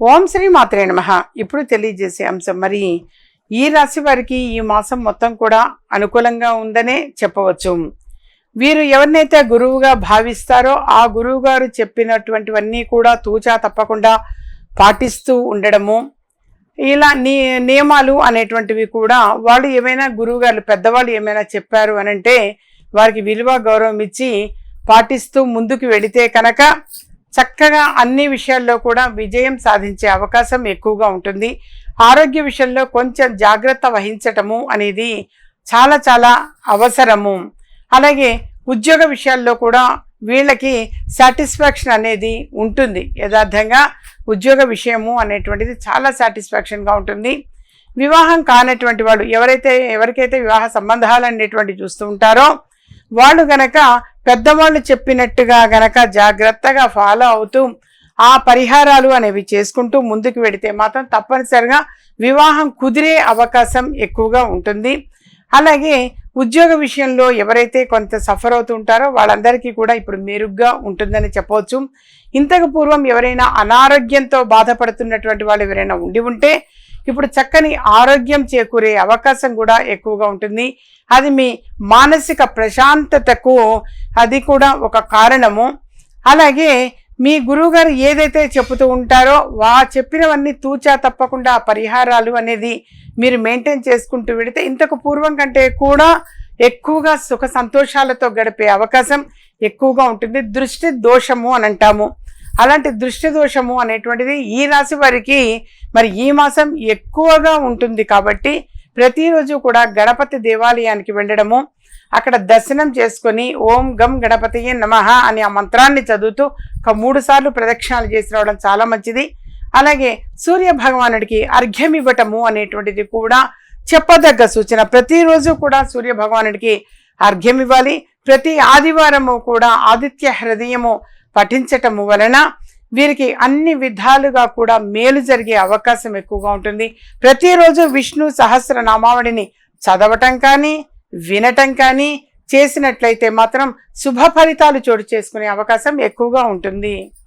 ఓం శ్రీ మాత్రే నమ. ఇప్పుడు తెలియజేసే అంశం మరి ఈ రాశి వారికి ఈ మాసం మొత్తం కూడా అనుకూలంగా ఉందనే చెప్పవచ్చు. వీరు ఎవరినైతే గురువుగా భావిస్తారో ఆ గురువు గారు చెప్పినటువంటివన్నీ కూడా తూచా తప్పకుండా పాటిస్తూ ఉండడము ఇలా నీ నియమాలు అనేటువంటివి కూడా వాళ్ళు ఏమైనా గురువుగారు పెద్దవాళ్ళు ఏమైనా చెప్పారు అని అంటే వారికి విలువ గౌరవం ఇచ్చి పాటిస్తూ ముందుకు వెళితే కనుక చక్కగా అన్ని విషయాల్లో కూడా విజయం సాధించే అవకాశం ఎక్కువగా ఉంటుంది. ఆరోగ్య విషయంలో కొంచెం జాగ్రత్త వహించటము అనేది చాలా చాలా అవసరము. అలాగే ఉద్యోగ విషయాల్లో కూడా వీళ్ళకి సాటిస్ఫాక్షన్ అనేది ఉంటుంది. యథార్థంగా ఉద్యోగ విషయము అనేటువంటిది చాలా సాటిస్ఫాక్షన్గా ఉంటుంది. వివాహం కానటువంటి వాళ్ళు ఎవరైతే ఎవరికైతే వివాహ సంబంధాలు అనేటువంటి చూస్తూ ఉంటారో వాళ్ళు గనక పెద్దవాళ్ళు చెప్పినట్టుగా గనక జాగ్రత్తగా ఫాలో అవుతూ ఆ పరిహారాలు అనేవి చేసుకుంటూ ముందుకు వెడితే మాత్రం తప్పనిసరిగా వివాహం కుదిరే అవకాశం ఎక్కువగా ఉంటుంది. అలాగే ఉద్యోగ విషయంలో ఎవరైతే కొంత సఫర్ అవుతుంటారో వాళ్ళందరికీ కూడా ఇప్పుడు మెరుగ్గా ఉంటుందని చెప్పవచ్చు. ఇంతకు పూర్వం ఎవరైనా అనారోగ్యంతో బాధపడుతున్నటువంటి వాళ్ళు ఎవరైనా ఉండి ఉంటే ఇప్పుడు చక్కని ఆరోగ్యం చేకూరే అవకాశం కూడా ఎక్కువగా ఉంటుంది. అది మీ మానసిక ప్రశాంతతకు అది కూడా ఒక కారణము. అలాగే మీ గురువుగారు ఏదైతే చెబుతూ ఉంటారో వా చెప్పినవన్నీ తూచా తప్పకుండా పరిహారాలు అనేది మీరు మెయింటైన్ చేసుకుంటూ వెడితే ఇంతకు పూర్వం కంటే కూడా ఎక్కువగా సుఖ సంతోషాలతో గడిపే అవకాశం ఎక్కువగా ఉంటుంది. దృష్టి దోషము అని అంటాము. అలాంటి దృష్టి దోషము అనేటువంటిది ఈ రాశి వారికి మరి ఈ మాసం ఎక్కువగా ఉంటుంది కాబట్టి ప్రతిరోజు కూడా గణపతి దేవాలయానికి వెళ్ళడము అక్కడ దర్శనం చేసుకొని ఓం గం గణపతి నమః అని ఆ మంత్రాన్ని చదువుతూ ఒక మూడు సార్లు ప్రదక్షిణాలు చేసి రావడం చాలా మంచిది. అలాగే సూర్య భగవానుడికి అర్ఘ్యం ఇవ్వటము అనేటువంటిది కూడా చెప్పదగ్గ సూచన. ప్రతిరోజు కూడా సూర్య భగవానుడికి అర్ఘ్యం ఇవ్వాలి. ప్రతి ఆదివారము కూడా ఆదిత్య హృదయము పఠించటము వలన వీరికి అన్ని విధాలుగా కూడా మేలు జరిగే అవకాశం ఎక్కువగా ఉంటుంది. ప్రతిరోజు విష్ణు సహస్ర నామావళిని చదవటం కానీ వినటం కానీ చేసినట్లయితే మాత్రం శుభ ఫలితాలు చోటు చేసుకునే అవకాశం ఎక్కువగా ఉంటుంది.